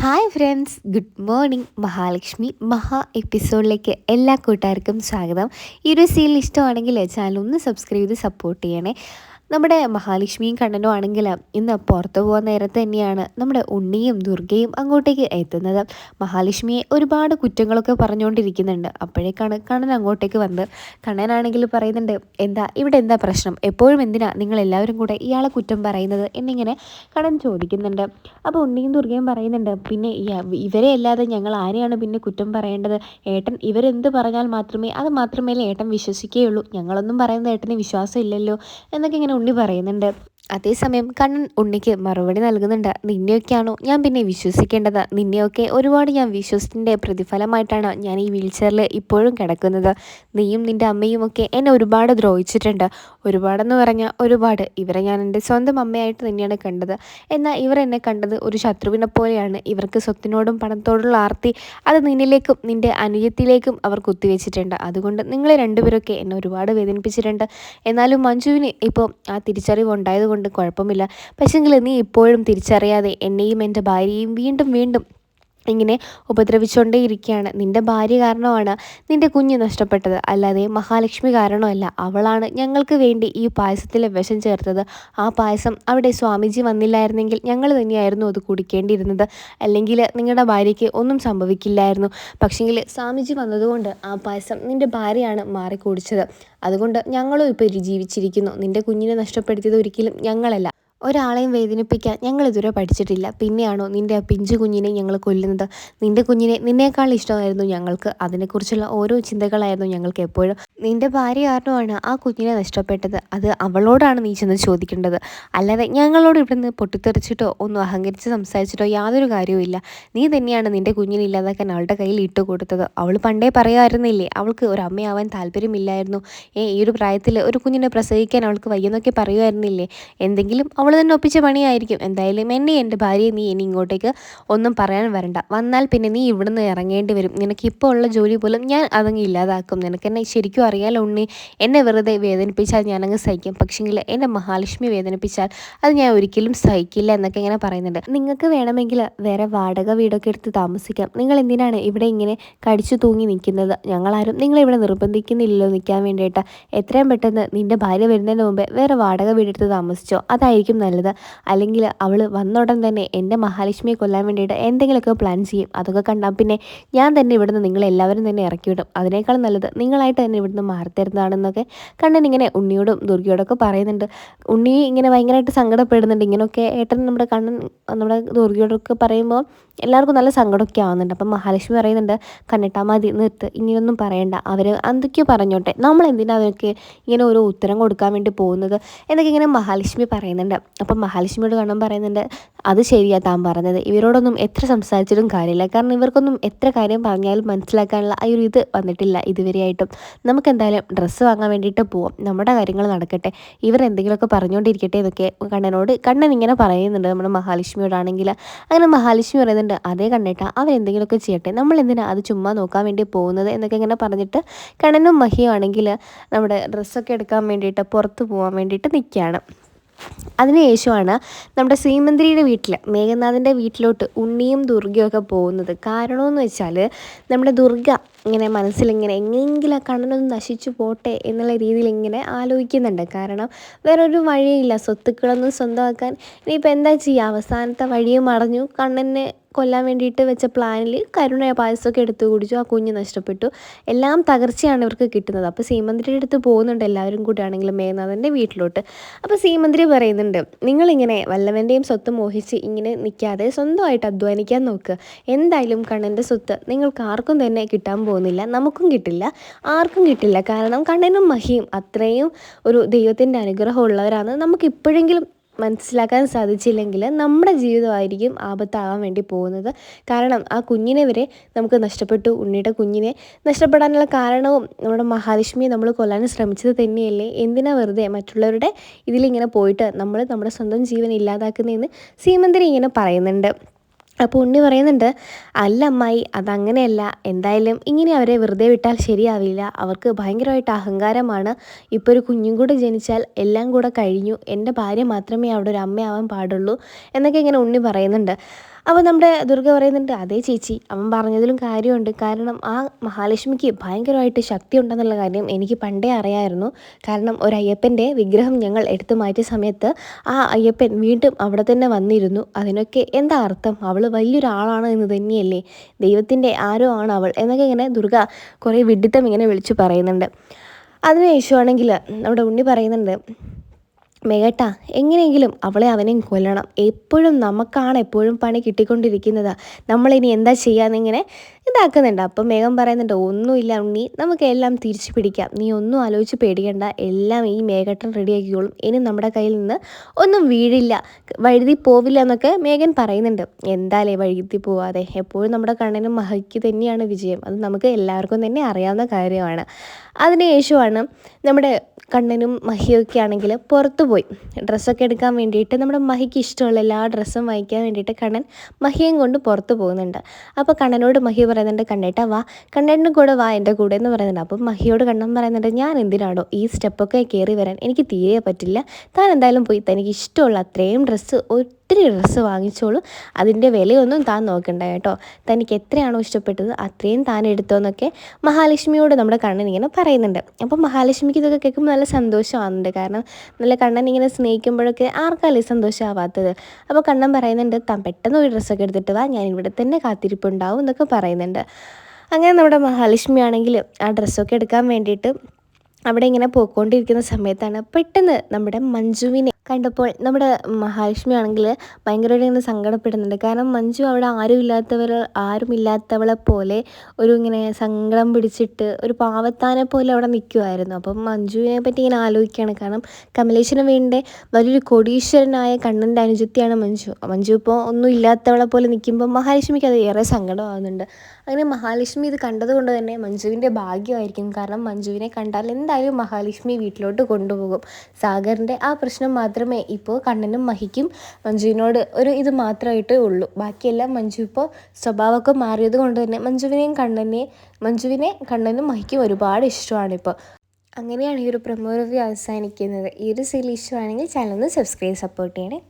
Hi friends good morning Mahalakshmi മഹാ എപ്പിസോഡിലേക്ക് എല്ലാ കൂട്ടുകാർക്കും സ്വാഗതം. ഈ ഒരു സീരിയൽ ഇഷ്ടമാണെങ്കിൽ ചാനൽ ഒന്ന് സബ്സ്ക്രൈബ് ചെയ്ത് സപ്പോർട്ട് ചെയ്യണേ. നമ്മുടെ മഹാലക്ഷ്മിയും കണ്ണനും ആണെങ്കിൽ ഇന്ന് പുറത്തു പോകാൻ നേരത്ത് തന്നെയാണ് നമ്മുടെ ഉണ്ണിയും ദുർഗയും അങ്ങോട്ടേക്ക് എത്തുന്നത്. മഹാലക്ഷ്മിയെ ഒരുപാട് കുറ്റങ്ങളൊക്കെ പറഞ്ഞുകൊണ്ടിരിക്കുന്നുണ്ട്. അപ്പോഴേക്കാണ് കണ്ണൻ അങ്ങോട്ടേക്ക് വന്നത്. കണ്ണനാണെങ്കിൽ പറയുന്നുണ്ട് എന്താ ഇവിടെ എന്താ പ്രശ്നം? എപ്പോഴും എന്തിനാ നിങ്ങൾ എല്ലാവരും കൂടെ ഇയാളെ കുറ്റം പറയുന്നത്? എന്നിങ്ങനെ കണ്ണൻ ചോദിക്കുന്നുണ്ട്. അപ്പോൾ ഉണ്ണിയും ദുർഗയും പറയുന്നുണ്ട് പിന്നെ ഇവരെ അല്ലാതെ ഞങ്ങൾ ആരെയാണ് പിന്നെ കുറ്റം പറയേണ്ടത്? ഏട്ടൻ ഇവരെന്ത് പറഞ്ഞാൽ മാത്രമേ അത് മാത്രമേ ഏട്ടൻ വിശ്വസിക്കുകയുള്ളൂ. ഞങ്ങളൊന്നും പറയുന്നത് ഏട്ടന് വിശ്വാസം ഇല്ലല്ലോ എന്നൊക്കെ ഇങ്ങനെ ഉണ്ണി പറയുന്നുണ്ട്. അതേസമയം കണ്ണൻ ഉണ്ണിക്ക് മറുപടി നൽകുന്നുണ്ട്. നിന്നെയൊക്കെയാണോ ഞാൻ പിന്നെ വിശ്വസിക്കേണ്ടത്? നിന്നെയൊക്കെ ഒരുപാട് ഞാൻ വിശ്വസിച്ചതിന്റെ പ്രതിഫലമായിട്ടാണ് ഞാൻ ഈ വീൽ ചെയറിൽ ഇപ്പോഴും കിടക്കുന്നത്. നീയും നിന്റെ അമ്മയും ഒക്കെ എന്നെ ഒരുപാട് ദ്രോഹിച്ചിട്ടുണ്ട്. ഒരുപാടെന്ന് പറഞ്ഞാൽ ഒരുപാട്. ഇവരെ ഞാൻ എന്റെ സ്വന്തം അമ്മയായിട്ട് തന്നെയാണ് കണ്ടത്. എന്നാൽ ഇവർ എന്നെ കണ്ടത് ഒരു ശത്രുവിനെ പോലെയാണ്. ഇവർക്ക് സ്വത്തിനോടും പണത്തോടുള്ള ആർത്തി അത് നിന്നിലേക്കും നിന്റെ അനുജത്തിലേക്കും അവർ കുത്തിവെച്ചിട്ടുണ്ട്. അതുകൊണ്ട് നിങ്ങൾ രണ്ടുപേരൊക്കെ എന്നെ ഒരുപാട് വേദനിപ്പിച്ചിട്ടുണ്ട്. എന്നാലും മഞ്ജുവിന് ഇപ്പോൾ ആ തിരിച്ചറിവ് ഉണ്ടായതുകൊണ്ട് കൊണ്ട് കുഴപ്പമില്ല. പക്ഷെങ്കിൽ നീ ഇപ്പോഴും തിരിച്ചറിയാതെ എന്നെയും എന്റെ ഭാര്യയും വീണ്ടും വീണ്ടും ഇങ്ങനെ ഉപദ്രവിച്ചുകൊണ്ടേയിരിക്കുകയാണ് നിന്റെ ഭാര്യ കാരണമാണ് നിന്റെ കുഞ്ഞ് നഷ്ടപ്പെട്ടത്. അല്ലാതെ മഹാലക്ഷ്മി കാരണമല്ല. അവളാണ് ഞങ്ങൾക്ക് വേണ്ടി ഈ പായസത്തിൽ വിഷം ചേർത്തത്. ആ പായസം അവിടെ സ്വാമിജി വന്നില്ലായിരുന്നെങ്കിൽ ഞങ്ങൾ തന്നെയായിരുന്നു അത് കുടിക്കേണ്ടിയിരുന്നത്. അല്ലെങ്കിൽ നിങ്ങളുടെ ഭാര്യയ്ക്ക് ഒന്നും സംഭവിക്കില്ലായിരുന്നു. പക്ഷെങ്കിൽ സ്വാമിജി വന്നതുകൊണ്ട് ആ പായസം നിന്റെ ഭാര്യയാണ് മാറി കുടിച്ചത് അതുകൊണ്ട് ഞങ്ങളും ഇപ്പോൾ ജീവിച്ചിരിക്കുന്നു. നിന്റെ കുഞ്ഞിനെ നഷ്ടപ്പെടുത്തിയത് ഒരിക്കലും ഞങ്ങളല്ല. ഒരാളെയും വേദനിപ്പിക്കാൻ ഞങ്ങൾ ഇതുവരെ പഠിച്ചിട്ടില്ല. പിന്നെയാണോ നിന്റെ ആ പിഞ്ചു കുഞ്ഞിനെ ഞങ്ങൾ കൊല്ലുന്നത്? നിന്റെ കുഞ്ഞിനെ നിന്നേക്കാൾ ഇഷ്ടമായിരുന്നു ഞങ്ങൾക്ക്. അതിനെക്കുറിച്ചുള്ള ഓരോ ചിന്തകളായിരുന്നു ഞങ്ങൾക്ക് എപ്പോഴും. നിന്റെ ഭാര്യ കാരണമാണ് ആ കുഞ്ഞിനെ നഷ്ടപ്പെട്ടത്? അത് അവളോടാണ് നീ ചെന്ന് ചോദിക്കേണ്ടത്. അല്ലാതെ ഞങ്ങളോട് ഇവിടുന്ന് പൊട്ടിത്തെറിച്ചിട്ടോ ഒന്നും അഹങ്കരിച്ച് സംസാരിച്ചിട്ടോ യാതൊരു കാര്യവുമില്ല നീ തന്നെയാണ് നിന്റെ കുഞ്ഞിനെ ഇല്ലാതാക്കാൻ അവളുടെ കയ്യിൽ ഇട്ട് കൊടുത്തത്. അവൾ പണ്ടേ പറയുമായിരുന്നില്ലേ അവൾക്ക് ഒരു അമ്മയാവാൻ താല്പര്യമില്ലായിരുന്നു. ഏ ഈ ഒരു പ്രായത്തിൽ ഒരു കുഞ്ഞിനെ പ്രസവിക്കാൻ അവൾക്ക് വയ്യെന്നൊക്കെ പറയുമായിരുന്നില്ലേ? എന്തെങ്കിലും അവൾ തന്നെ ഒപ്പിച്ച പണിയായിരിക്കും. എന്തായാലും എന്നെ എന്റെ ഭാര്യയെ നീ ഇനി ഇങ്ങോട്ടേക്ക് ഒന്നും പറയാൻ വരണ്ട. വന്നാൽ പിന്നെ നീ ഇവിടുന്ന് ഇറങ്ങേണ്ടി വരും. നിനക്ക് ഇപ്പോൾ ഉള്ള ജോലി പോലും ഞാൻ അതങ്ങ് ഇല്ലാതാക്കും. നിനക്ക് എന്നെ ശരിക്കും അറിയാലോ ഉണ്ണി. എന്നെ വെറുതെ വേദനിപ്പിച്ചാൽ ഞാനങ്ങ് സഹിക്കും. പക്ഷേങ്കിൽ എന്റെ മഹാലക്ഷ്മി വേദനിപ്പിച്ചാൽ അത് ഞാൻ ഒരിക്കലും സഹിക്കില്ല എന്നൊക്കെ ഇങ്ങനെ പറയുന്നുണ്ട്. നിങ്ങൾക്ക് വേണമെങ്കിൽ വേറെ വാടക വീടൊക്കെ എടുത്ത് താമസിക്കാം. നിങ്ങൾ എന്തിനാണ് ഇവിടെ ഇങ്ങനെ കടിച്ചു തൂങ്ങി നിൽക്കുന്നത്? ഞങ്ങളാരും നിങ്ങളിവിടെ നിർബന്ധിക്കുന്നില്ലല്ലോ നിൽക്കാൻ വേണ്ടിയിട്ട്. എത്രയും പെട്ടെന്ന് നിന്റെ ഭാര്യ വരുന്നതിന് മുമ്പേ വേറെ വാടക വീടെടുത്ത് താമസിച്ചോ. അതായിരിക്കും ആയിരിക്കും നല്ലത്. അല്ലെങ്കിൽ അവൾ വന്നുടൻ തന്നെ എന്റെ മഹാലക്ഷ്മിയെ കൊല്ലാൻ വേണ്ടിയിട്ട് എന്തെങ്കിലുമൊക്കെ പ്ലാൻ ചെയ്യും. അതൊക്കെ കണ്ടാൽ പിന്നെ ഞാൻ തന്നെ ഇവിടുന്ന് നിങ്ങളെല്ലാവരും തന്നെ ഇറക്കി വിടും. അതിനേക്കാൾ നല്ലത് നിങ്ങളായിട്ട് തന്നെ ഇവിടുന്ന് മാറിത്തരുന്നതാണെന്നൊക്കെ കണ്ണൻ ഇങ്ങനെ ഉണ്ണിയോടും ദുർഗയോടൊക്കെ പറയുന്നുണ്ട്. ഉണ്ണി ഇങ്ങനെ ഭയങ്കരമായിട്ട് സങ്കടപ്പെടുന്നുണ്ട്. ഇങ്ങനെയൊക്കെ ഏട്ടൻ നമ്മുടെ കണ്ണൻ നമ്മുടെ ദുർഗയോടൊക്കെ പറയുമ്പോൾ എല്ലാവർക്കും നല്ല സങ്കടമൊക്കെ ആവുന്നുണ്ട്. അപ്പം മഹാലക്ഷ്മി പറയുന്നുണ്ട് കണ്ണിട്ടാ മതി നിർത്ത്. ഇങ്ങനെയൊന്നും പറയണ്ട. അവർ എന്തൊക്കെയോ പറഞ്ഞോട്ടെ. നമ്മൾ എന്തിനാ അവർക്ക് ഇങ്ങനെ ഓരോ ഉത്തരം കൊടുക്കാൻ വേണ്ടി പോകുന്നത്? എന്നൊക്കെ ഇങ്ങനെ മഹാലക്ഷ്മി പറയുന്നുണ്ട്. അപ്പം മഹാലക്ഷ്മിയോട് കണ്ണം പറയുന്നുണ്ട് അത് ശരിയാ താൻ പറഞ്ഞത്. ഇവരോടൊന്നും എത്ര സംസാരിച്ചിട്ടും കാര്യമില്ല. കാരണം ഇവർക്കൊന്നും എത്ര കാര്യം പറഞ്ഞാലും മനസ്സിലാക്കാനുള്ള ആ ഒരു ഇത് വന്നിട്ടില്ല ഇതുവരെയായിട്ടും. നമുക്ക് എന്തായാലും ഡ്രസ്സ് വാങ്ങാൻ വേണ്ടിയിട്ട് പോവാം. നമ്മുടെ കാര്യങ്ങൾ നടക്കട്ടെ. ഇവർ എന്തെങ്കിലുമൊക്കെ പറഞ്ഞുകൊണ്ടിരിക്കട്ടെ എന്നൊക്കെ കണ്ണനോട് കണ്ണൻ ഇങ്ങനെ പറയുന്നുണ്ട് നമ്മുടെ മഹാലക്ഷ്മിയോടാണെങ്കിൽ. അങ്ങനെ മഹാലക്ഷ്മി പറയുന്നുണ്ട് അതേ കണ്ണേട്ട അവരെന്തെങ്കിലുമൊക്കെ ചെയ്യട്ടെ. നമ്മൾ എന്തിനാ അത് ചുമ്മാ നോക്കാൻ വേണ്ടി പോകുന്നത്? എന്നൊക്കെ ഇങ്ങനെ പറഞ്ഞിട്ട് കണ്ണനും മഹിയും ആണെങ്കിൽ നമ്മുടെ ഡ്രസ്സൊക്കെ എടുക്കാൻ വേണ്ടിയിട്ട് പുറത്ത് പോകാൻ വേണ്ടിയിട്ട് നിൽക്കുകയാണ്. അതിനുശേഷമാണ് നമ്മുടെ ശ്രീമന്ത്രിയുടെ വീട്ടിൽ മേഘനാഥന്റെ വീട്ടിലോട്ട് ഉണ്ണിയും ദുർഗയൊക്കെ പോകുന്നത്. കാരണമെന്ന് വെച്ചാൽ നമ്മുടെ ദുർഗ ഇങ്ങനെ മനസ്സിലിങ്ങനെ എങ്ങനെയെങ്കിലും ആ കണ്ണനൊന്ന് നശിച്ചു പോട്ടെ എന്നുള്ള രീതിയിൽ ഇങ്ങനെ ആലോചിക്കുന്നുണ്ട്. കാരണം വേറൊരു വഴിയില്ല. സ്വത്തുക്കളൊന്നും സ്വന്തമാക്കാൻ ഇനിയിപ്പോൾ എന്താ ചെയ്യുക? അവസാനത്തെ വഴിയും അടഞ്ഞു കണ്ണനെ കൊല്ലാൻ വേണ്ടിയിട്ട് വെച്ച പ്ലാനിൽ കരുണ പായസമൊക്കെ എടുത്ത് കുടിച്ചു. ആ കുഞ്ഞ് നഷ്ടപ്പെട്ടു. എല്ലാം തകർച്ചയാണ് ഇവർക്ക് കിട്ടുന്നത്. അപ്പോൾ സീമന്തിരിയുടെ അടുത്ത് പോകുന്നുണ്ട് എല്ലാവരും കൂടിയാണെങ്കിലും മേഘനാഥന്റെ വീട്ടിലോട്ട്. അപ്പോൾ സീമന്തിരി പറയുന്നുണ്ട് നിങ്ങളിങ്ങനെ വല്ലവന്റെയും സ്വത്ത് മോഹിച്ച് ഇങ്ങനെ നിൽക്കാതെ സ്വന്തമായിട്ട് അധ്വാനിക്കാൻ നോക്കുക എന്തായാലും കണ്ണന്റെ സ്വത്ത് നിങ്ങൾക്ക് ആർക്കും തന്നെ കിട്ടാൻ പോകുന്നില്ല. നമുക്കും കിട്ടില്ല. ആർക്കും കിട്ടില്ല. കാരണം കണ്ണനും മഹിയും അത്രയും ഒരു ദൈവത്തിന്റെ അനുഗ്രഹമുള്ളവരാണ് നമുക്ക് ഇപ്പോഴെങ്കിലും മനസ്സിലാക്കാൻ സാധിച്ചില്ലെങ്കിൽ നമ്മുടെ ജീവിതമായിരിക്കും ആപത്താകാൻ വേണ്ടി പോകുന്നത്. കാരണം ആ കുഞ്ഞിനെ വരെ നമുക്ക് നഷ്ടപ്പെട്ടു. ഉണ്ണിയുടെ കുഞ്ഞിനെ നഷ്ടപ്പെടാനുള്ള കാരണവും നമ്മുടെ മഹാലക്ഷ്മിയെ നമ്മൾ കൊല്ലാൻ ശ്രമിച്ചത് തന്നെയല്ലേ? എന്തിനാ വെറുതെ മറ്റുള്ളവരുടെ ഇതിലിങ്ങനെ പോയിട്ട് നമ്മൾ നമ്മുടെ സ്വന്തം ജീവൻ ഇല്ലാതാക്കുന്നതെന്ന് സീമന്തിരി ഇങ്ങനെ പറയുന്നുണ്ട്. അപ്പോൾ ഉണ്ണി പറയുന്നുണ്ട് അല്ല അമ്മായി അതങ്ങനെയല്ല. എന്തായാലും ഇങ്ങനെ അവരെ വെറുതെ വിട്ടാൽ ശരിയാവില്ല. അവർക്ക് ഭയങ്കരമായിട്ട് അഹങ്കാരമാണ്. ഇപ്പോൾ ഒരു കുഞ്ഞും കൂടെ ജനിച്ചാൽ എല്ലാം കൂടെ കഴിഞ്ഞു. എന്റെ ഭാര്യ മാത്രമേ അവിടെ ഒരു അമ്മയാവാൻ പാടുള്ളൂ. എന്നൊക്കെ ഇങ്ങനെ ഉണ്ണി പറയുന്നുണ്ട്. അപ്പോൾ നമ്മുടെ ദുർഗ പറയുന്നുണ്ട് അതേ ചേച്ചി അവൻ പറഞ്ഞതിലും കാര്യമുണ്ട്. കാരണം ആ മഹാലക്ഷ്മിക്ക് ഭയങ്കരമായിട്ട് ശക്തി ഉണ്ടെന്നുള്ള കാര്യം എനിക്ക് പണ്ടേ അറിയായിരുന്നു. കാരണം ഒരു അയ്യപ്പന്റെ വിഗ്രഹം ഞങ്ങൾ എടുത്തു മാറ്റിയ സമയത്ത് ആ അയ്യപ്പൻ വീണ്ടും അവിടെ തന്നെ വന്നിരുന്നു. അതിനൊക്കെ എന്താ അർത്ഥം? അവൾ വലിയൊരാളാണ് എന്ന് തന്നെയല്ലേ? ദൈവത്തിന്റെ ആരോ ആണ് അവൾ. എന്നൊക്കെ ഇങ്ങനെ ദുർഗ കുറേ വിഡിത്തം ഇങ്ങനെ വിളിച്ചു പറയുന്നുണ്ട്. അതിനുശേഷമാണെങ്കിൽ നമ്മുടെ ഉണ്ണി പറയുന്നുണ്ട് മേഘട്ട എങ്ങനെയെങ്കിലും അവളെ അവനെയും കൊല്ലണം. എപ്പോഴും നമുക്കാണ് എപ്പോഴും പണി കിട്ടിക്കൊണ്ടിരിക്കുന്നത്. നമ്മളിനി എന്താ ചെയ്യാന്നിങ്ങനെ ഇതാക്കുന്നുണ്ട്. അപ്പം മേഘം പറയുന്നുണ്ട് ഒന്നുമില്ല ഉണ്ണി നമുക്ക് എല്ലാം തിരിച്ചു പിടിക്കാം. നീ ഒന്നും ആലോചിച്ച് പേടിക്കേണ്ട. എല്ലാം ഈ മേഘട്ടൻ റെഡിയാക്കിക്കോളും ഇനി നമ്മുടെ കയ്യിൽ നിന്ന് ഒന്നും വീഴില്ല. വഴുതി പോവില്ല എന്നൊക്കെ മേഘൻ പറയുന്നുണ്ട്. എന്തായാലേ വഴുതി പോവാതെ? എപ്പോഴും നമ്മുടെ കണ്ണിനും മഹയ്ക്ക് തന്നെയാണ് വിജയം. അത് നമുക്ക് എല്ലാവർക്കും തന്നെ അറിയാവുന്ന കാര്യമാണ്. അതിനുശേഷമാണ് നമ്മുടെ കണ്ണനും മഹിയൊക്കെ ആണെങ്കിൽ പുറത്തു പോയി. ഡ്രസ്സൊക്കെ എടുക്കാൻ വേണ്ടിയിട്ട് നമ്മുടെ മഹിക്ക് ഇഷ്ടമുള്ള എല്ലാ ഡ്രസ്സും വാങ്ങിക്കാൻ വേണ്ടിയിട്ട് കണ്ണൻ മഹിയും കൊണ്ട് പുറത്ത് പോകുന്നുണ്ട്. അപ്പോൾ കണ്ണനോട് മഹി പറയുന്നുണ്ട് കണ്ണേട്ടാ വാ. കണ്ണന്റെ കൂടെ വാ എന്റെ കൂടെ എന്ന് പറയുന്നുണ്ട്. അപ്പം മഹിയോട് കണ്ണൻ പറയുന്നുണ്ട് ഞാൻ എന്തിനാണോ ഈ സ്റ്റെപ്പൊക്കെ കയറി വരാൻ? എനിക്ക് തീരെ പറ്റില്ല. താൻ എന്തായാലും പോയി തനിക്ക് ഇഷ്ടമുള്ള അത്രയും ഡ്രസ്സ് ഒത്തിരി ഡ്രസ്സ് വാങ്ങിച്ചോളൂ. അതിന്റെ വിലയൊന്നും താൻ നോക്കണ്ട കേട്ടോ. തനിക്ക് എത്രയാണോ ഇഷ്ടപ്പെട്ടത് അത്രയും താൻ എടുത്തോന്നൊക്കെ മഹാലക്ഷ്മിയോട് നമ്മുടെ കണ്ണൻ ഇങ്ങനെ പറയുന്നുണ്ട്. അപ്പം മഹാലക്ഷ്മിക്ക് ഇതൊക്കെ കേൾക്കുമ്പോൾ നല്ല സന്തോഷമാകുന്നുണ്ട് കാരണം നല്ല കണ്ണൻ ഇങ്ങനെ സ്നേഹിക്കുമ്പോഴൊക്കെ ആർക്കല്ലേ സന്തോഷമാവാത്തത്? അപ്പോൾ കണ്ണൻ പറയുന്നുണ്ട് താൻ പെട്ടെന്ന് ഒരു ഡ്രസ്സൊക്കെ എടുത്തിട്ട് വാ ഞാൻ ഇവിടെ തന്നെ കാത്തിരിപ്പുണ്ടാവും എന്നൊക്കെ പറയുന്നുണ്ട്. അങ്ങനെ നമ്മുടെ മഹാലക്ഷ്മി ആണെങ്കിൽ ആ ഡ്രസ്സൊക്കെ എടുക്കാൻ വേണ്ടിയിട്ട് അവിടെ ഇങ്ങനെ പോയിക്കൊണ്ടിരിക്കുന്ന സമയത്താണ് പെട്ടെന്ന് നമ്മുടെ മഞ്ജുവിനെ കണ്ടപ്പോൾ നമ്മുടെ മഹാലക്ഷ്മി ആണെങ്കിൽ ഭയങ്കരമായിട്ട് ഇങ്ങനെ സങ്കടപ്പെടുന്നുണ്ട്. കാരണം മഞ്ജു അവിടെ ആരും ഇല്ലാത്തവർ ആരും ഇല്ലാത്തവളെ പോലെ ഒരു ഇങ്ങനെ സങ്കടം പിടിച്ചിട്ട് ഒരു പാവത്താനെ പോലെ അവിടെ നിൽക്കുമായിരുന്നു അപ്പം മഞ്ജുവിനെ പറ്റി ഇങ്ങനെ ആലോചിക്കുകയാണ്. കാരണം കമലേശ്വരൻ വേണ്ട വലിയൊരു കോടീശ്വരനായ കണ്ണന്റെ അനുജത്തിയാണ് മഞ്ജു. മഞ്ജു ഇപ്പോൾ ഒന്നും ഇല്ലാത്തവളെ പോലെ നിൽക്കുമ്പോൾ മഹാലക്ഷ്മിക്ക് അത് ഏറെ സങ്കടമാകുന്നുണ്ട്. അങ്ങനെ മഹാലക്ഷ്മി ഇത് കണ്ടതുകൊണ്ട് തന്നെ മഞ്ജുവിന്റെ ഭാഗ്യമായിരിക്കും. കാരണം മഞ്ജുവിനെ കണ്ടാൽ എന്തായാലും മഹാലക്ഷ്മി വീട്ടിലോട്ട് കൊണ്ടുപോകും. സാഗറിന്റെ ആ പ്രശ്നം മാത്രമേ ഇപ്പോൾ കണ്ണനും മഹിക്കും മഞ്ജുവിനോട് ഒരു ഇത് മാത്രമായിട്ടേ ഉള്ളൂ. ബാക്കിയെല്ലാം മഞ്ജു ഇപ്പോൾ സ്വഭാവമൊക്കെ മാറിയത് കൊണ്ട് തന്നെ മഞ്ജുവിനെയും കണ്ണനെയും മഞ്ജുവിനെ കണ്ണനും മഹിക്കും ഒരുപാട് ഇഷ്ടമാണ് ഇപ്പോൾ അങ്ങനെയാണ് ഈ ഒരു പ്രമോ റിവ്യൂ അവസാനിക്കുന്നത്. ഈ ഒരു സീരിയൽ ഇഷ്ടമാണെങ്കിൽ ചാനൽ ഒന്ന് സബ്സ്ക്രൈബ് സപ്പോർട്ട് ചെയ്യണേ.